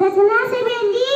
రచనా సభ అండి